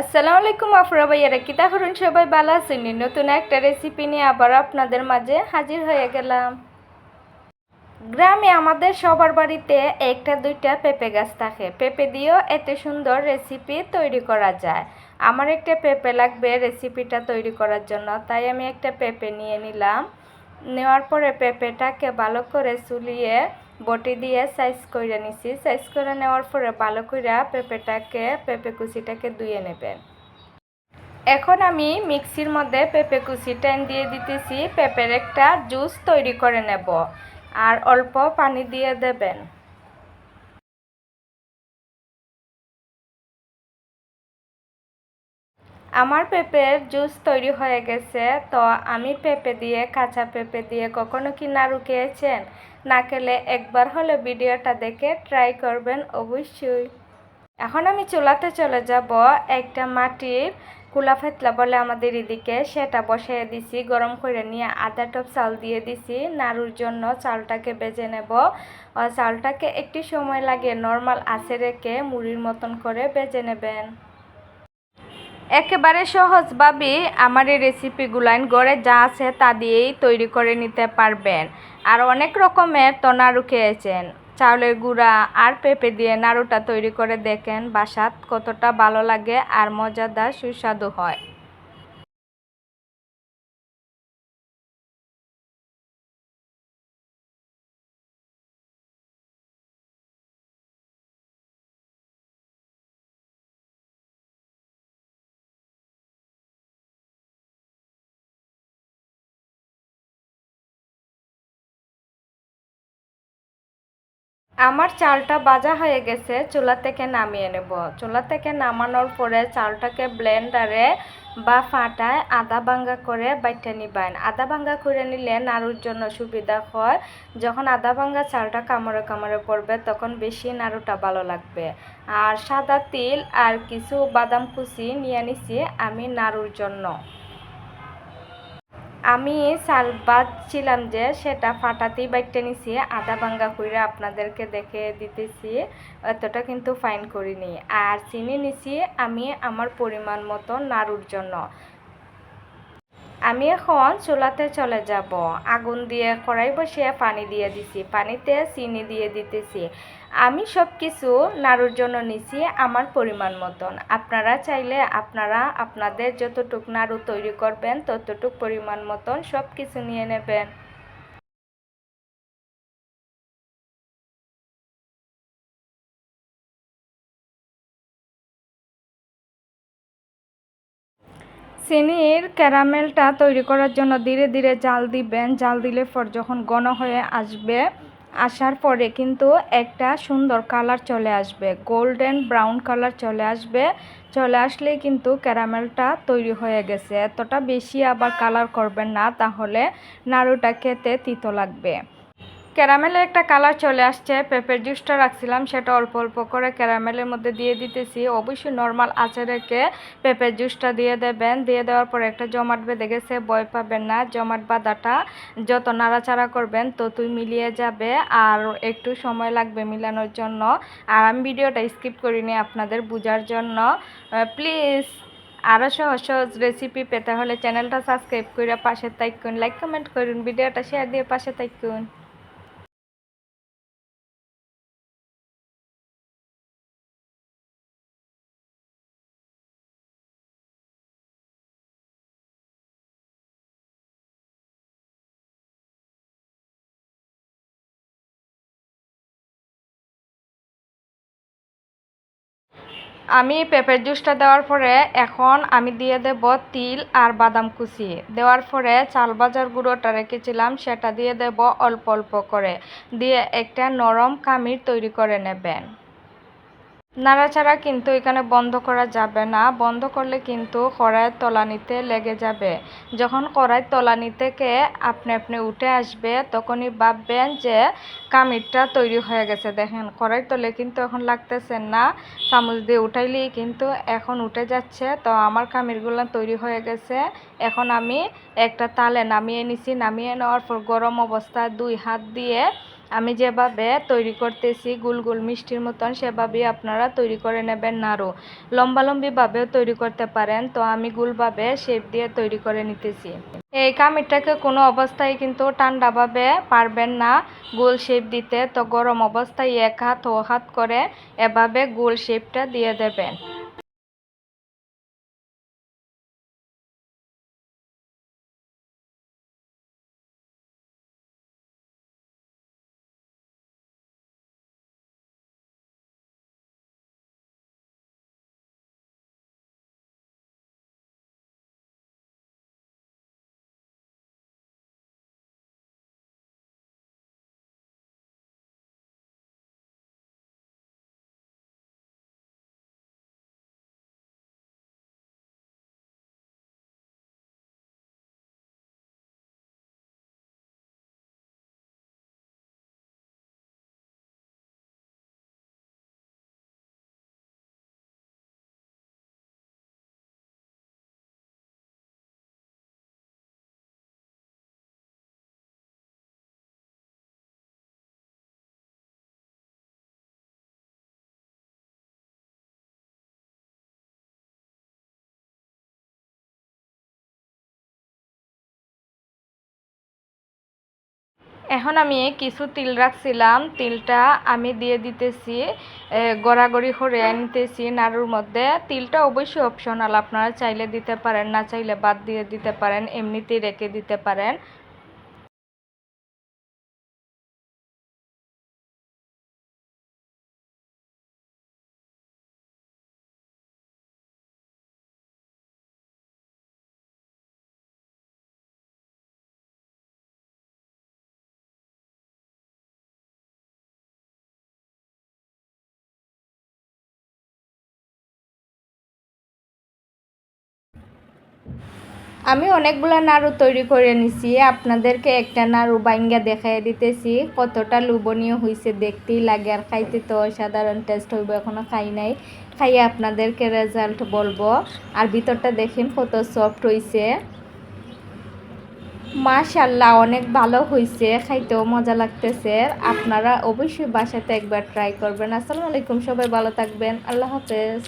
আসসালামু আলাইকুম আফরা ভাইয়ারা। কিতা করুন সবাই ভালো আছেন? নতুন একটা রেসিপি নিয়ে আবার আপনাদের মাঝে হাজির হয়ে গেলাম। গ্রামে আমাদের সবার বাড়িতে একটা দুইটা পেঁপে গাছ থাকে। পেঁপে দিয়েও এত সুন্দর রেসিপি তৈরি করা যায়। আমার একটা পেঁপে লাগবে রেসিপিটা তৈরি করার জন্য, তাই আমি একটা পেঁপে নিয়ে নিলাম। নেওয়ার পরে পেঁপেটাকে ভালো করে চুলিয়ে বটি দিয়ে সাইজ করে নিছি। সাইজ করে নেওয়ার পরে ভালো করে পেঁপেটাকে, পেঁপে কুচিটাকে ধুয়ে নেবেন। এখন আমি মিক্সির মধ্যে পেঁপে কুচিটা দিয়ে দিতেছি। পেঁপের একটা জুস তৈরি করে নেব। আর অল্প পানি দিয়ে দেবেন। আমার পেঁপের জুস তৈরি হয়ে গেছে, তো আমি পেঁপে দিয়ে, কাঁচা পেঁপে দিয়ে কখনো কি নাড়ু খেয়েছেন? না খেলে একবার হলে ভিডিওটা দেখে ট্রাই করবেন অবশ্যই। এখন আমি চুলাতে চলে যাব, একটা মাটির কুলা ফেতলা বলে আমাদের এদিকে সেটা বসিয়ে দিছি, গরম করে নিয়ে আধা টপ চাল দিয়ে দিছি, নাড়ুর জন্য চালটাকে বেজে নেব। চালটাকে একটু সময় লাগে নর্মাল আছে রেখে মুড়ির মতন করে বেজে নেবেন। একেবারে সহজভাবে আমার এই রেসিপিগুলান গড়ে যা আছে তা দিয়েই তৈরি করে নিতে পারবেন। আর অনেক রকমের তো নাড়ু খেয়েছেন। চাউলের গুঁড়া আর পেঁপে দিয়ে নাড়ুটা তৈরি করে দেখেন, বাসাত কতটা ভালো লাগে আর মজাদার সুস্বাদু হয়। আমার চালটা বাজা হয়ে গেছে, চুলা থেকে নামিয়ে নেব। চুলা থেকে নামানোর পরে চালটাকে ব্লেন্ডারে বা ফাটায় আদা ভাঙ্গা করে বাইটা নিবেন আদা ভাঙ্গা করে নিলে নাড়ুর জন্য সুবিধা হয়। যখন আদা ভাঙ্গা চালটা কামড়ে কামড়ে পড়বে, তখন বেশি নাড়ুটা ভালো লাগবে। আর সাদা তিল আর কিছু বাদাম কুচি নিয়ে নিছি আমি নাড়ুর জন্য। আমি চাল বাজছিলাম যে সেটা ফাটাতেই বাইটে নিছি আদা ভাঙ্গা করে আপনাদেরকে দেখে দিতেছি, এতটা কিন্তু ফাইন করিনি। আর চিনি নিছি আমি আমার পরিমাণ মতো নাড়ুর জন্য। আমি এখন চুলাতে চলে যাব। আগুন দিয়ে কড়াই বসিয়ে পানি দিয়ে দিছি। পানিতে চিনি দিয়ে দিতেছি। আমি সব কিছু নাড়ুর জন্য নিছি আমার পরিমাণ মতন। আপনারা চাইলে আপনারা আপনাদের যতটুক নাড়ু তৈরি করবেন, ততটুক পরিমাণ মতন সব কিছু নিয়ে নেবেন। চিনির ক্যারামেলটা তৈরি করার জন্য ধীরে ধীরে জাল দিবেন। জাল দিলে পর যখন ঘন হয়ে আসবে আসার পরে কিন্তু একটা সুন্দর কালার চলে আসবে গোল্ডেন ব্রাউন কালার চলে আসবে। চলে আসলেই কিন্তু ক্যারামেলটা তৈরি হয়ে গেছে। এতটা বেশি আবার কালার করবেন না, তাহলে নাড়ুটা খেতে তিতো লাগবে। ক্যারামেলের একটা কালার চলে আসছে, পেঁপের জুসটা রাখছিলাম, সেটা অল্প অল্প করে ক্যারামেলের মধ্যে দিয়ে দিতেছি। অবশ্যই নর্মাল আছে রেখে পেঁপের জুসটা দিয়ে দেবেন। দিয়ে দেওয়ার পরে একটা জমাট বেঁধে গেছে বয় পাবেন না। জমাট বাঁধাটা যত নাড়াচাড়া করবেন, ততই মিলিয়ে যাবে। আর একটু সময় লাগবে মিলানোর জন্য। আর আমি ভিডিওটা স্কিপ করিনি আপনাদের বোঝার জন্য। প্লিজ আরও সহজ সহজ রেসিপি পেতে হলে চ্যানেলটা সাবস্ক্রাইব করে পাশে তাইকুন লাইক কমেন্ট করুন, ভিডিওটা শেয়ার দিয়ে পাশে তাইকুন আমি পেঁপের জুসটা দেওয়ার পরে এখন আমি দিয়ে দেব তিল আর বাদাম কুচি। দেওয়ার পরে চাল বাজার গুঁড়োটা রেখেছিলাম, সেটা দিয়ে দেব অল্প অল্প করে। দিয়ে একটা নরম কামির তৈরি করে নেবেন। নাড়াচাড়া কিন্তু এখানে বন্ধ করা যাবে না। বন্ধ করলে কিন্তু কড়াইয়ের তলানিতে লেগে যাবে। যখন কড়াইয়ের তলানি থেকে আপনি আপনি উঠে আসবে, তখনই ভাববেন যে কামিরটা তৈরি হয়ে গেছে। দেখেন কড়াইয়ের তলে কিন্তু এখন লাগতেছে না। চামচ দিয়ে উঠাইলেই কিন্তু এখন উঠে যাচ্ছে। তো আমার কামিরগুলো তৈরি হয়ে গেছে। এখন আমি একটা তালে নামিয়ে নিছি। নামিয়ে নেওয়ার পর গরম অবস্থায় দুই হাত দিয়ে আমি যেভাবে তৈরি করতেছি গুল গুল মিষ্টির মতন, সেভাবেই আপনারা তৈরি করে নেবেন নাড়ু। লম্বালম্বিভাবেও তৈরি করতে পারেন, তো আমি গুলভাবে শেপ দিয়ে তৈরি করে নিতেছি। এই কামিরটাকে কোনো অবস্থায় কিন্তু ঠান্ডাভাবে পারবেন না গোল শেপ দিতে, তো গরম অবস্থায় এক হাত ও হাত করে এভাবে গোল শেপটা দিয়ে দেবেন। এখন আমি কিছু তিল রাখছিলাম। তিলটা আমি দিয়ে দিতেছি গড়াগড়ি করে নিতেছি নাড়ুর মধ্যে। তিলটা অবশ্যই অপশনাল আপনারা চাইলে দিতে পারেন, না চাইলে বাদ দিয়ে দিতে পারেন, এমনিতেই রেখে দিতে পারেন। আমি অনেকগুলো নাড়ু তৈরি করে নিছি। আপনাদেরকে একটা নাড়ু বাইঙ্গা দেখাই দিতেছি। কতটা লোভনীয় হয়েছে দেখতেই লাগে আর খাইতে তো সাধারণ টেস্ট হইব এখনও খাই নাই। খাইয়ে আপনাদেরকে রেজাল্ট বলব। আর ভিতরটা দেখেন কত সফট হয়েছে মাশাল্লাহ অনেক ভালো হয়েছে খাইতেও মজা লাগতেছে। আপনারা অবশ্যই বাসাতে একবার ট্রাই করবেন। আসসালামু আলাইকুম, সবাই ভালো থাকবেন। আল্লাহ হাফেজ।